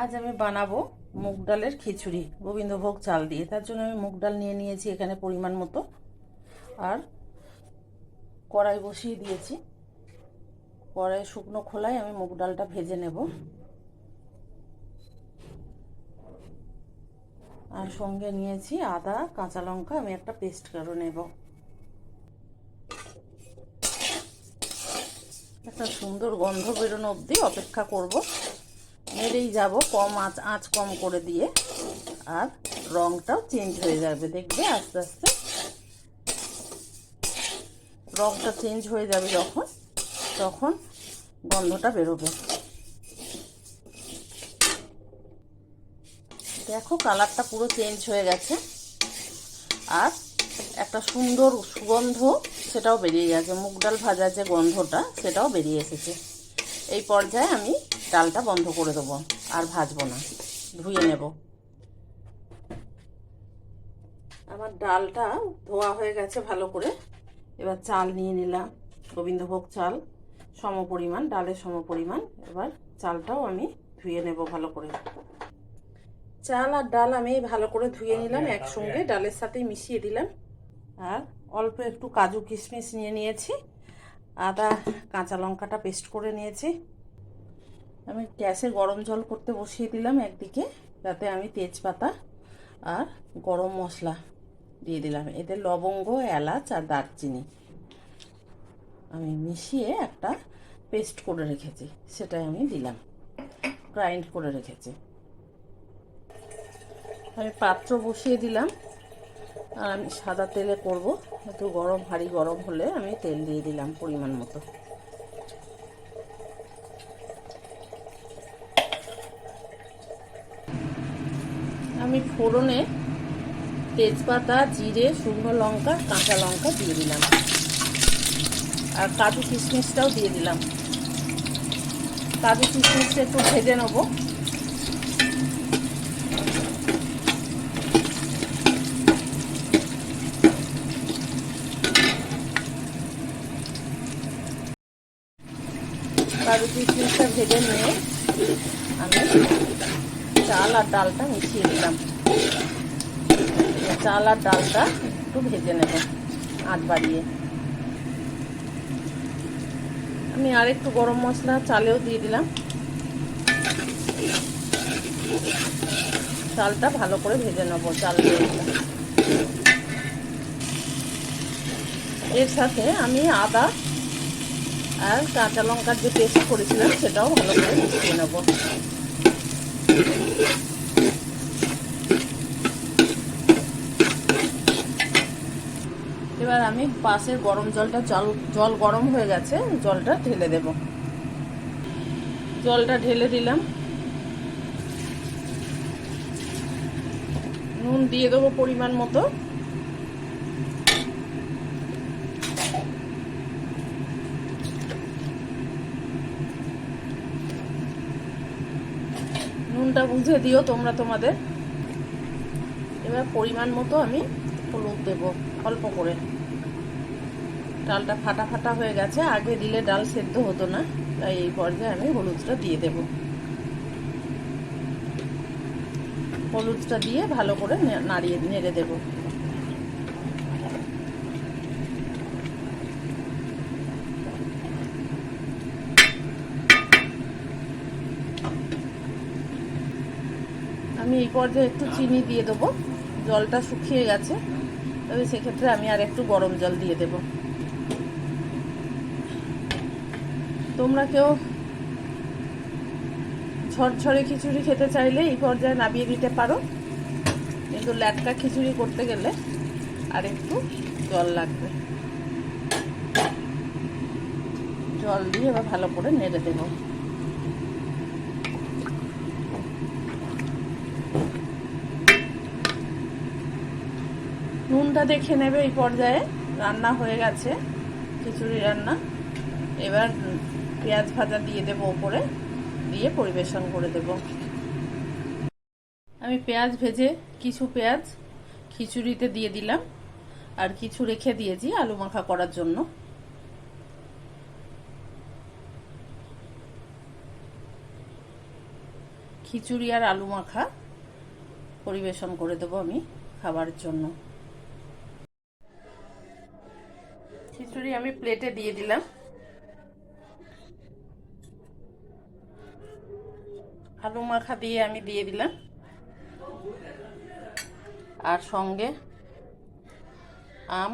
আজ আমি বানাবো মুগ ডালের খিচুড়ি, গোবিন্দভোগ চাল দিয়ে। তার জন্য আমি মুগ ডাল নিয়ে নিয়েছি এখানে পরিমাণ মতো। আর কড়াই বসিয়ে দিয়েছি। কড়াই শুকনো খোলায় আমি মুগ ডালটা ভেজে নেব। আর সঙ্গে নিয়েছি আদা, কাঁচা লঙ্কা, আমি একটা পেস্ট করে নেব। একটা সুন্দর গন্ধ বেরোনো অবধি অপেক্ষা করব। নেড়েই যাব, কম আঁচ আঁচ কম করে দিয়ে। আর রঙটাও চেঞ্জ হয়ে যাবে, দেখবে আস্তে আস্তে। রঙটা চেঞ্জ হয়ে যাবে যখন, তখন গন্ধটা বেরোবে। দেখো, কালারটা পুরো চেঞ্জ হয়ে গেছে। আর একটা সুন্দর সুগন্ধ, সেটাও বেরিয়ে গেছে। মুগ ডাল ভাজার যে গন্ধটা, সেটাও বেরিয়ে এসেছে। এই পর্যায়ে আমি ডালটা বন্ধ করে দেবো আর ভাজবো না ধুয়ে নেব। আমার ডালটা ধোয়া হয়ে গেছে ভালো করে। এবার চাল নিয়ে নিলাম গোবিন্দভোগ চাল সম পরিমাণ ডালের সম পরিমাণ এবার চালটাও আমি ধুয়ে নেব ভালো করে। চাল আর ডাল আমি ভালো করে ধুয়ে নিলাম একসঙ্গে ডালের সাথেই মিশিয়ে দিলাম। আর অল্প একটু কাজু কিশমিশ নিয়ে নিয়েছি। আদা, কাঁচা লঙ্কাটা পেস্ট করে নিয়েছি। আমি গ্যাসে গরম জল করতে বসিয়ে দিলাম একদিকে তাতে আমি তেজপাতা আর গরম মশলা দিয়ে দিলাম। এতে লবঙ্গ, এলাচ আর দারচিনি আমি মিশিয়ে একটা পেস্ট করে রেখেছি। সেটাই আমি দিলাম। গ্রাইন্ড করে রেখেছি। আমি পাত্র বসিয়ে দিলাম। আর আমি সাদা তেলে করব। একটু গরম, ভারী গরম হলে আমি তেল দিয়ে দিলাম পরিমাণ মতো। আমি ফোড়নে তেজপাতা, জিরে, শুকনো লঙ্কা, কাঁচা লঙ্কা দিয়ে দিলাম। আর কাজু কিশমিশটাও দিয়ে দিলাম। কাজু কিশমিশটা একটু ভেজে নেব। কাজু কিশমিশটা ভেজে নিয়ে আমি চাল আর ডালটা মিশিয়ে দিলাম চাল আর ডালটা একটু ভেজে নেব আট বাড়িয়ে। আমি আর একটু গরম মশলা চালেও দিয়ে দিলাম। চালটা ভালো করে ভেজে নেব চাল এর সাথে আমি আদা আর কাঁচা লঙ্কার যে পেস্ট করেছিলাম সেটাও ভালো করে মিশিয়ে নেব। এবার আমি পাশের গরম জলটা, জল জল গরম হয়ে গেছে, জলটা ঢেলে দেব। জলটা ঢেলে দিলাম। নুন দিয়ে দেবো পরিমাণ মতো। নুনটা বুঝে দিও তোমরা তোমাদের। এবার পরিমাণ মতো আমি হলুদ দেব, অল্প করে। ডালটা ফাটা ফাটা হয়ে গেছে, আগে দিলে ডাল সেদ্ধ হতো না, তাই এই পর্যায়ে আমি হলুদটা দিয়ে দেব। হলুদটা দিয়ে ভালো করে নাড়িয়ে নেড়ে দেব। আমি এই পর্যায়ে একটু চিনি দিয়ে দেবো। জলটা শুকিয়ে গেছে। তবে সেক্ষেত্রে আমি আর একটু গরম জল দিয়ে দেব। তোমরা কেউ ঝরঝরে খিচুড়ি খেতে চাইলে এই পর্যায়ে নামিয়ে দিতে পারো। কিন্তু ল্যাটকা খিচুড়ি করতে গেলে আর একটু জল লাগবে। জল দিয়ে এবার ভালো করে নেড়ে দেবো। নুনটা দেখে নেবে এই পর্যায়ে। রান্না হয়ে গেছে, খিচুড়ি রান্না। এবার পেঁয়াজ ভাজা দিয়ে দেবো ওপরে, দিয়ে পরিবেশন করে দেব। আমি পেঁয়াজ ভেজে কিছু পেঁয়াজ খিচুড়িতে দিয়ে দিলাম, আর কিছু রেখে দিয়েছি আলু মাখা করার জন্য। খিচুড়ি আর আলু মাখা পরিবেশন করে দেবো আমি খাবারের জন্য। খিচুড়ি আমি প্লেটে দিয়ে দিলাম। আলু মাখা দিয়ে আমি দিয়ে দিলাম। আর সঙ্গে আম